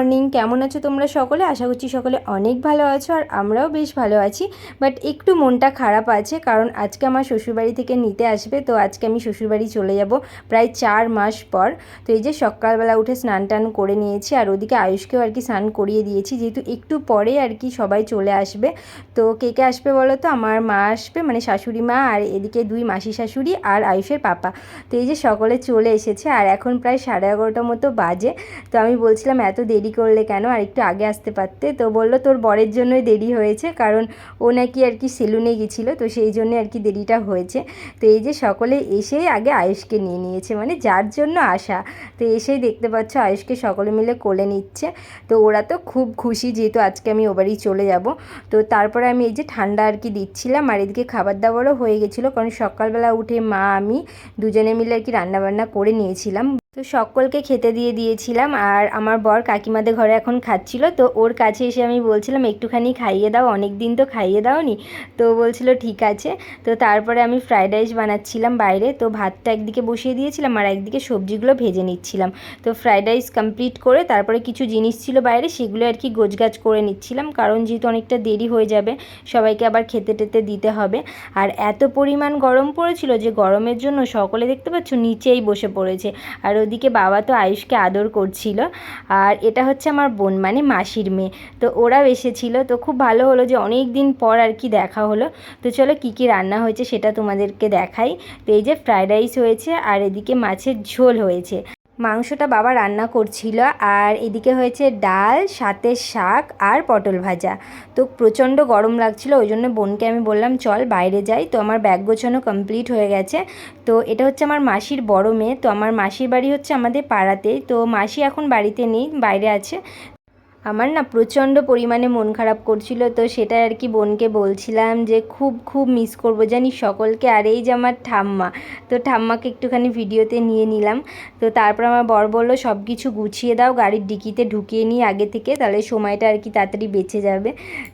Morning. কেমন আছো তোমরা সকলে? আশা করছি সকলে অনেক ভালো আছো আর আমরাও বেশ ভালো আছি। বাট একটু মনটা খারাপ আছে কারণ আজকে আমার শ্বশুরবাড়ি থেকে নিতে আসবে, তো আজকে আমি শ্বশুরবাড়ি চলে যাব প্রায় চার মাস পর। তো এই যে সকালবেলা উঠে স্নান টান করে নিয়েছি আর ওদিকে আয়ুষকেও আর কি স্নান করিয়ে দিয়েছি, যেহেতু একটু পরে আর কি সবাই চলে আসবে। তো কে কে আসবে বলো তো? আমার মা আসবে মানে শাশুড়ি মা আর এদিকে দুই মাসি শাশুড়ি আর আয়ুষের পাপা। তো এই যে সকলে চলে এসেছে আর এখন প্রায় সাড়ে এগারোটার মতো বাজে। তো আমি বলছিলাম এত দেরি করলে কেন? আর একটু আগে আসতে পারতে। তো বলল, তোর বরের জন্যই দেরি হয়েছে, কারণ ও নাকি আর কি সেলুনে গেছিল, তো সেই জন্যে আর কি দেরিটা হয়েছে। তো এই যে সকলে এসেই আগে আয়ুষকে নিয়ে নিয়েছে মানে যার জন্য আসা। তো এসেই দেখতে পাচ্ছ, আয়ুষকে সকলে মিলে কোলে নিচ্ছে। তো ওরা তো খুব খুশি, যেহেতু আজকে আমি ও বাড়ি চলে যাব। তো তারপরে আমি এই যে ঠান্ডা আর কি দিচ্ছিলাম, আর এদিকে খাবার দাবারও হয়ে গেছিল, কারণ সকালবেলা উঠে মা, আমি দুজনে মিলে আর কি রান্নাবান্না করে নিয়েছিলাম। তো সকলকে খেতে দিয়ে দিয়েছিলাম আর আমার বর কাকিমাদের ঘরে এখন খাচ্ছিল। তো ওর কাছে এসে আমি বলছিলাম, একটুখানি খাইয়ে দাও অনেক দিন তো খাইয়ে দাওনি। তো বলছিল, ঠিক আছে। তো তারপরে আমি ফ্রাইড রাইস বানাচ্ছিলাম বাইরে। তো ভাতটা একদিকে বসিয়ে দিয়েছিলাম আর একদিকে সবজিগুলো ভেজে নিচ্ছিলাম। তো ফ্রাইড রাইস কমপ্লিট করে তারপরে কিছু জিনিস ছিল বাইরে, সেগুলো আর কি গোছগাছ করে নিচ্ছিলাম। কারণ যেহেতু অনেকটা দেরি হয়ে যাবে, সবাইকে আবার খেতে টেতে দিতে হবে। আর এত পরিমাণ গরম পড়েছিল যে গরমের জন্য সকলে দেখতে পাচ্ছ নিচেই বসে পড়েছে। আর ওদিকে বাবা তো আয়ুষকে আদর করছিল। আর এটা হচ্ছে আমার বোন মানে মাসির মেয়ে। তো ওরাও এসেছিল। তো খুব ভালো হলো যে অনেক দিন পর আর কি দেখা হলো। তো চলো কী কী রান্না হয়েছে সেটা তোমাদেরকে দেখাই। তো এই যে ফ্রায়েড রাইস হয়েছে আর এদিকে মাছের ঝোল হয়েছে। মাংসটা বাবা রান্না করছিল আর এদিকে হয়েছে ডাল, সাথে শাক আর পটল ভাজা। তো প্রচণ্ড গরম লাগছিল, ওই জন্য বোনকে আমি বললাম, চল বাইরে যাই। তো আমার ব্যাগ গোছানো কমপ্লিট হয়ে গেছে। তো এটা হচ্ছে আমার মাসির বড় মেয়ে। তো আমার মাসির বাড়ি হচ্ছে আমাদের পাড়াতেই। তো মাসি এখন বাড়িতে নেই, বাইরে আছে। আমার না প্রচণ্ড পরিমাণে মন খারাপ করছিল, তো সেটা আর কি বোনকে বলছিলাম যে খুব খুব মিস করব। জানি সকলকে আর এই যে আমার ঠাম্মা, তো ঠাম্মাকে একটুখানি ভিডিওতে নিয়ে নিলাম। তো তারপর আমার বর বলল, সব কিছু গুছিয়ে দাও, গাড়ির ডিকিতে ঢুকিয়ে নিই আগে থেকে, তাহলে সময়টা আর কি তাড়াতাড়ি বেঁচে যাবে।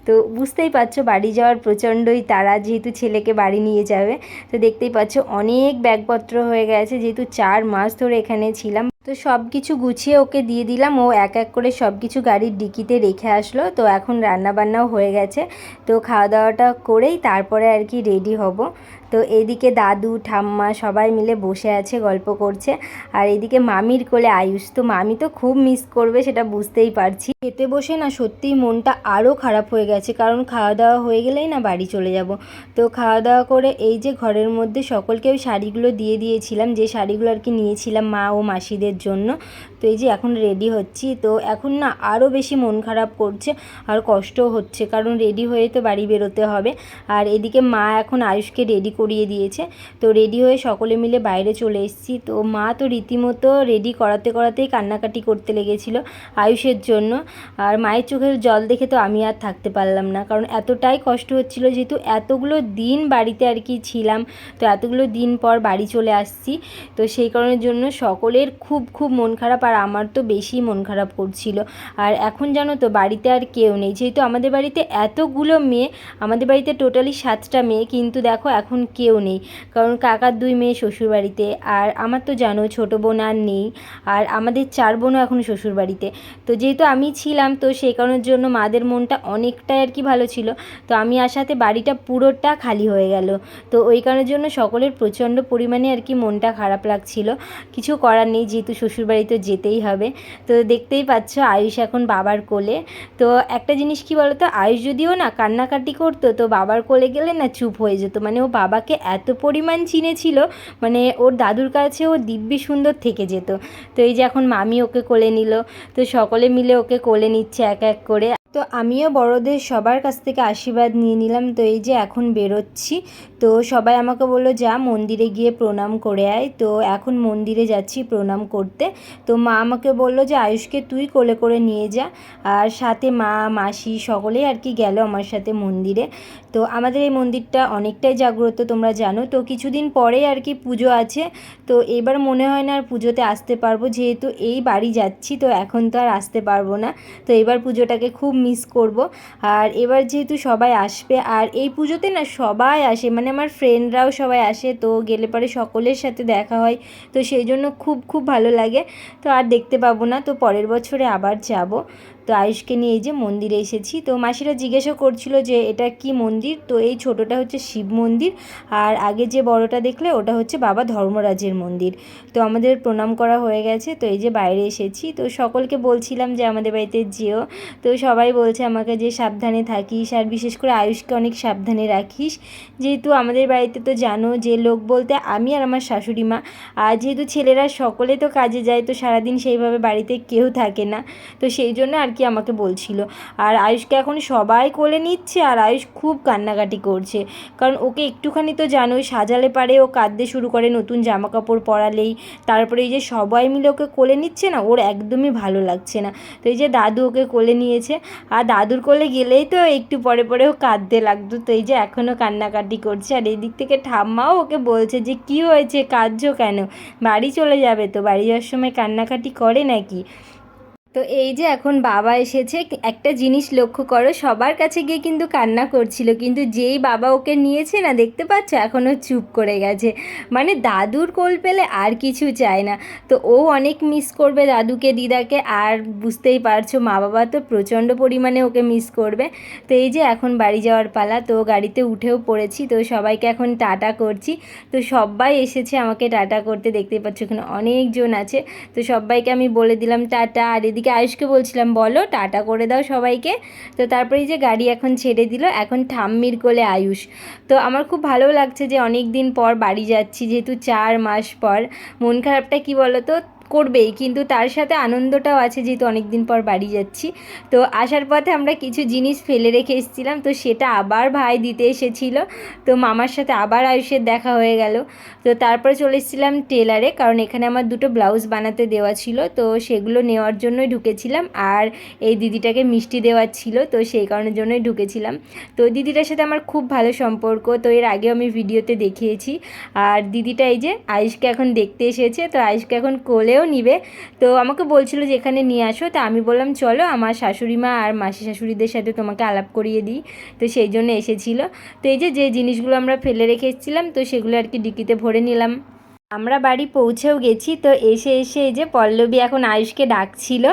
তো বুঝতেই পারছ, বাড়ি যাওয়ার প্রচণ্ডই তারা যেহেতু ছেলেকে বাড়ি নিয়ে যাবে। তো দেখতেই পাচ্ছ, অনেক ব্যাগপত্র হয়ে গেছে, যেহেতু চার মাস ধরে এখানে ছিলাম। তো সব কিছু গুছিয়ে ওকে দিয়ে দিলাম। ও এক এক করে সব কিছু গাড়ির ডিকিতে রেখে আসলো। তো এখন রান্নাবান্নাও হয়ে গেছে। তো খাওয়া দাওয়াটা করেই তারপরে আর কি রেডি হব। তো এদিকে দাদু, ঠাম্মা সবাই মিলে বসে আছে, গল্প করছে। আর এদিকে মামির কোলে আয়ুষ। তো মামি তো খুব মিস করবে, সেটা বুঝতেই পারছি। খেতে বসে না সত্যিই মনটা আরও খারাপ হয়ে গেছে, কারণ খাওয়া দাওয়া হয়ে গেলেই না বাড়ি চলে যাব। তো খাওয়া দাওয়া করে এই যে ঘরের মধ্যে সকলকে ওই শাড়িগুলো দিয়ে দিয়েছিলাম, যে শাড়িগুলো আর কি নিয়েছিলাম মা ও মাসিদের জন্য। তো এই যে এখন রেডি হচ্ছি, তো এখন না আরও বেশি মন খারাপ করছে আর কষ্টও হচ্ছে। কারণ রেডি হয়ে তো বাড়ি বেরোতে হবে। আর এদিকে মা এখন আয়ুষকে রেডি করিয়ে দিয়েছে। তো রেডি হয়ে সকলে মিলে বাইরে চলে এসেছি। তো মা তো রীতিমতো রেডি করাতে করাতেই কান্নাকাটি করতে লেগেছিল আয়ুষের জন্য। আর মায়ের চোখের জল দেখে তো আমি আর থাকতে পারলাম না। কারণ এতটাই কষ্ট হচ্ছিল যেহেতু এতগুলো দিন বাড়িতে আর কি ছিলাম। তো এতগুলো দিন পর বাড়ি চলে আসছি। তো সেই কারণের জন্য সকলের খুব খুব মন খারাপ আর আমার তো বেশি মন খারাপ করছিল। আর এখন জানো তো, বাড়িতে আর কেউ নেই। যেহেতু আমাদের বাড়িতে এতগুলো মেয়ে, আমাদের বাড়িতে টোটালি সাতটা মেয়ে, কিন্তু দেখো এখন কেউ নেই। কারণ কাকার দুই মেয়ে শ্বশুর বাড়িতে আর আমার তো জানো ছোটো বোন আর নেই। আর আমাদের চার বোনও এখন শ্বশুর বাড়িতে তো যেহেতু আমি ছিলাম, তো সেই কারণের জন্য মাদের মনটা অনেকটাই আর কি ভালো ছিল। তো আমি আসাতে বাড়িটা পুরোটা খালি হয়ে গেল। তো ওই কারণের জন্য সকলের প্রচণ্ড পরিমাণে আর কি মনটা খারাপ লাগছিল। কিছু করার নেই, যেহেতু শ্বশুরবাড়ি তো যেতেই হবে। তো দেখতেই পাচ্ছ আয়ুষ এখন বাবার কোলে। তো একটা জিনিস কি বলতো? আয়ুষ যদিও না কান্নাকাটি করতো, তো বাবার কোলে গেলে না চুপ হয়ে যেত। মানে ও বাবাকে এত পরিমাণ চিনেছিল মানে ওর দাদুর কাছে ও দিব্যি সুন্দর থেকে যেত। তো এই যে এখন মামি ওকে কোলে নিল, তো সকলে মিলে ওকে কোলে নিচ্ছে এক এক করে। তো আমিও বড়দের সবার কাছ থেকে আশীর্বাদ নিয়ে নিলাম। তো এই যে এখন বেরোচ্ছি। তো সবাই আমাকে বলল, যা, মন্দিরে গিয়ে প্রণাম করে আয়। তো এখন মন্দিরে যাচ্ছি প্রণাম করতে। তো মা আমাকে বলল যে, আয়ুষকে তুই কোলে করে নিয়ে যা। আর সাথে মা, মাসি সকলেই আর কি গেল আমার সাথে মন্দিরে। তো আমাদের এই মন্দিরটা অনেকটাই জাগ্রত, তোমরা জানো। তো কিছুদিন পরেই আর কি পুজো আছে। তো এবার মনে হয় না আর পুজোতে আসতে পারব, যেহেতু এই বাড়ি যাচ্ছি, তো এখন তো আর আসতে পারব না। তো এবার পুজোটাকে খুব মিস করব। আর এবার যেহেতু সবাই আসবে, আর এই পুজোতে না সবাই আসে মানে আমার ফ্রেন্ডরাও সবাই আসে, তো গেলে পরে সকলের সাথে দেখা হয়। তো সেই জন্য খুব খুব ভালো লাগে। তো আর দেখতে পাবো না, তো পরের বছরে আবার যাব। তো আয়ুষকে নিয়ে এই যে মন্দিরে এসেছি। তো মাসিরা জিজ্ঞাসা করছিল যে, এটা কি মন্দির? তো এই ছোটোটা হচ্ছে শিব মন্দির। আর আগে যে বড়টা দেখলে, ওটা হচ্ছে বাবা ধর্মরাজের মন্দির। তো আমাদের প্রণাম করা হয়ে গেছে। তো এই যে বাইরে এসেছি। তো সকলকে বলছিলাম যে, আমাদের বাড়িতে যেও। তো সবাই বলছে আমাকে যে, সাবধানে থাকিস। আর বিশেষ করে আয়ুষকে অনেক সাবধানে রাখিস। যেহেতু আমাদের বাড়িতে তো জানো যে, লোক বলতে আমি আর আমার শাশুড়ি মা। আর যেহেতু ছেলেরা সকলে তো কাজে যায়, তো সারাদিন সেইভাবে বাড়িতে কেউ থাকে না। তো সেই জন্য আর কি আমাকে বলছিল। আর আয়ুষকে এখন সবাই কোলে নিচ্ছে আর আয়ুষ খুব কান্নাকাটি করছে। কারণ ওকে একটুখানি তো জানোই, সাজালে পারে ও কাঁদতে শুরু করে নতুন জামা কাপড় পরালেই। তারপরে এই যে সবাই মিলে ওকে কোলে নিচ্ছে না, ওর একদমই ভালো লাগছে না। তো এই যে দাদু ওকে কোলে নিয়েছে, আর দাদুর কোলে গেলেই তো একটু পরে পরে ও কাঁদতে লাগতো। তো এই যে এখনও কান্নাকাটি করছে, আর এই দিক থেকে ঠাম্মাও ওকে বলছে যে, কি হয়েছে? কাঁদছো কেন? বাড়ি চলে যাবে তো? বাড়ি যাওয়ার সময় কান্নাকাটি করে নাকি? তো এই যে এখন বাবা এসেছে, একটা জিনিস লক্ষ্য করো, সবার কাছে গিয়ে কিন্তু কান্না করছিল, কিন্তু যেই বাবা ওকে নিয়েছে না, দেখতে পাচ্ছ? এখনও চুপ করে গেছে। মানে দাদুর কোল পেলে আর কিছু চায় না। তো ও অনেক মিস করবে দাদুকে, দিদাকে, আর বুঝতেই পারছ মা বাবা তো প্রচণ্ড পরিমাণে ওকে মিস করবে। তো এই যে এখন বাড়ি যাওয়ার পালা, তো গাড়িতে উঠেও পড়েছি, তো সবাইকে এখন টাটা করছি। তো সবাই এসেছে আমাকে টাটা করতে, দেখতেই পাচ্ছ এখানে অনেকজন আছে। তো সবাইকে আমি বলে দিলাম, টাটা। আর এদিকে আয়ুষকে বলছিলাম, বলো, টাটা করে দাও সবাইকে। তো তারপরে যে গাড়ি এখন ছেড়ে দিল, এখন ঠাম্মির কোলে আয়ুষ। তো আমার খুব ভালো লাগছে যে অনেক দিন পর বাড়ি যাচ্ছি, যেহেতু চার মাস পর। মন খারাপটা কি বলো তো করবেই, কিন্তু তার সাথে আনন্দটাও আছে যেহেতু অনেক দিন পর বাড়ি যাচ্ছি। তো আসার পথে আমরা কিছু জিনিস ফেলে রেখে এসেছিলাম, তো সেটা আবার ভাই দিতে এসেছিল। তো মামার সাথে আবার আয়ুষের দেখা হয়ে গেল। তো তারপরে চলে এসেছিলাম টেলারে, কারণ এখানে আমার দুটো ব্লাউজ বানাতে দেওয়া ছিল, তো সেগুলো নেওয়ার জন্যই ঢুকেছিলাম। আর এই দিদিটাকে মিষ্টি দেওয়ার ছিল, তো সেই কারণের জন্যই ঢুকেছিলাম। তো দিদিটার সাথে আমার খুব ভালো সম্পর্ক, তো এর আগেও আমি ভিডিওতে দেখিয়েছি। আর দিদিটা এই যে আয়ুষকে এখন দেখতে এসেছে, তো আয়ুষকে এখন কোলে কোলেও নিবে। তো আমাকে বলছিল যে, এখানে নিয়ে আসো। তো আমি বললাম, চলো, আমার শাশুড়ি মা আর মাসি শাশুড়িদের সাথে তোমাকে আলাপ করিয়ে দিই। তো সেই জন্য এসেছিল। তো এই যে যে জিনিসগুলো আমরা ফেলে রেখে এসেছিলাম, তো সেগুলো আর কি ডিকিতে ভরে নিলাম। আমরা বাড়ি পৌঁছেও গেছি, তো এসে এসে এই যে পল্লবী এখন আয়ুষকে ডাকছিল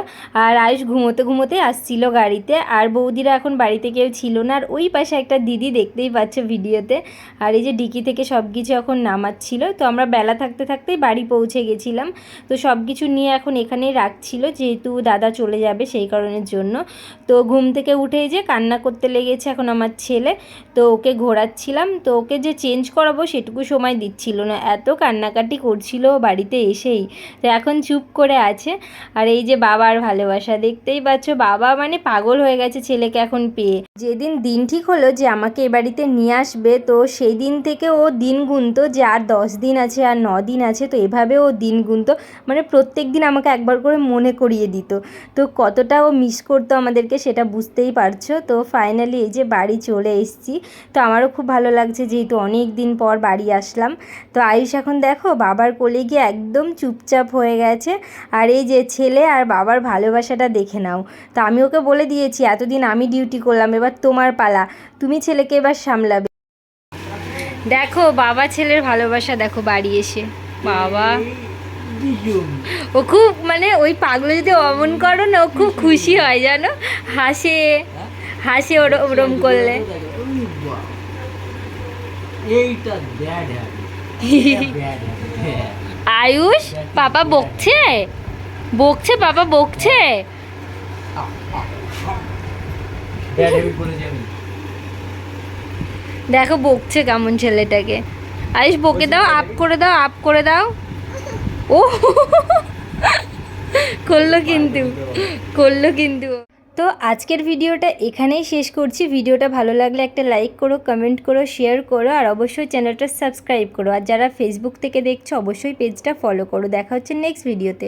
আর আয়ুষ ঘুমোতে ঘুমোতে আসছিল গাড়িতে আর বৌদিরা এখন বাড়িতে কেউ ছিল না আর ওই পাশে একটা দিদি দেখতেই পাচ্ছ ভিডিওতে আর এই যে ডিকি থেকে সব কিছু এখন নামাচ্ছিল, তো আমরা বেলা থাকতে, থাকতেই বাড়ি পৌঁছে গেছিলাম। তো সব কিছু নিয়ে এখন এখানেই রাখছিল, যেহেতু দাদা চলে যাবে সেই কারণের জন্য। তো ঘুম থেকে উঠে যে কান্না করতে লেগেছে এখন আমার ছেলে, তো ওকে ঘোরাচ্ছিলাম। তো ওকে যে চেঞ্জ করাবো সেটুকু সময় দিচ্ছিল না। এত কান্নাকাটি কান্নাকাটি করছিল বাড়িতে এসেই। তো এখন চুপ করে আছে। আর এই যে বাবার ভালোবাসা, দেখতেই পাচ্ছ বাবা মানে পাগল হয়ে গেছে ছেলেকে এখন পেয়ে। যেদিন দিন ঠিক হলো যে আমাকে এ বাড়িতে নিয়ে আসবে, তো সেই দিন থেকে ও দিন গুনতো যে আর দশ দিন আছে, আর ন দিন আছে, তো এভাবে ও দিন গুনতো। মানে প্রত্যেক দিন আমাকে একবার করে মনে করিয়ে দিত। তো কতটা ও মিস করতো আমাদেরকে সেটা বুঝতেই পারছ। তো ফাইনালি এই যে বাড়ি চলে এসেছি। তো আমারও খুব ভালো লাগছে যেহেতু অনেক দিন পর বাড়ি আসলাম। তো আয়ুষ এখন দেখো বাবার কোলে গিয়ে একদম চুপচাপ হয়ে গেছে। আর এই যে ছেলে আর বাবার ভালোবাসাটা দেখে নাও। তো আমি ওকে বলে দিয়েছি, এতদিন আমি ডিউটি করলাম, এবার তোমার পালা। তুমি ছেলেকে এবার সামলাবে। দেখো, বাবা ছেলের ভালোবাসা দেখো বাড়ি এসে। বাবা। ও খুব মানে ওই পাগলো যদি অমন করো না, ও খুব খুশি হয়, জানো? হাসে হাসে ওর, ওরম করলে। এইটা আয়ুষ বাবা বকছে? বকছে বাবা বকছে? দেখো বকছে কেমন ছেলেটাকে। আয়ুষ, বকে দাও, আপ করে দাও, আপ করে দাও। ও, করল কিন্তু করল কিন্তু তো আজকের ভিডিওটা এখানেই শেষ করছি। ভিডিওটা ভালো লাগলে একটা লাইক করো কমেন্ট করো শেয়ার করো, আর অবশ্যই চ্যানেলটা সাবস্ক্রাইব করো। আর যারা ফেসবুক থেকে দেখছ, অবশ্যই পেজটা ফলো করো। দেখা হচ্ছে নেক্সট ভিডিওতে